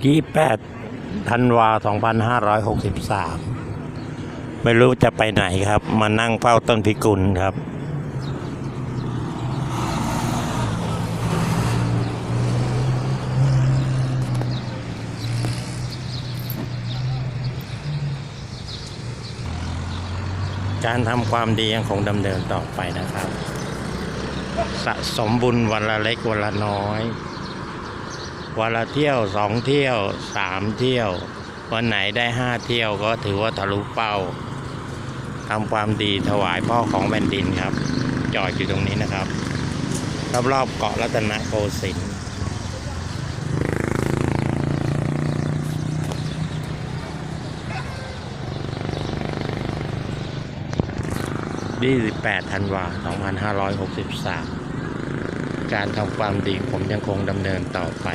28ธันวา2563ไม่รู้จะไปไหนครับ มานั่งเฝ้าต้นพิกุลครับการทำความดียังคงดำเนินต่อไปนะครับ สะสมบุญวันละเล็กวันละน้อย วันละเที่ยวสองเที่ยวสามเที่ยว วันไหนได้ห้าเที่ยวก็ถือว่าทะลุเป้าทำความดีถวายพ่อของแผ่นดินครับ จอดอยู่ตรงนี้นะครับรอบๆเกาะรัตนโกสินทร์28ธันวา2563 การทำความดีผมยังคงดำเนินต่อไป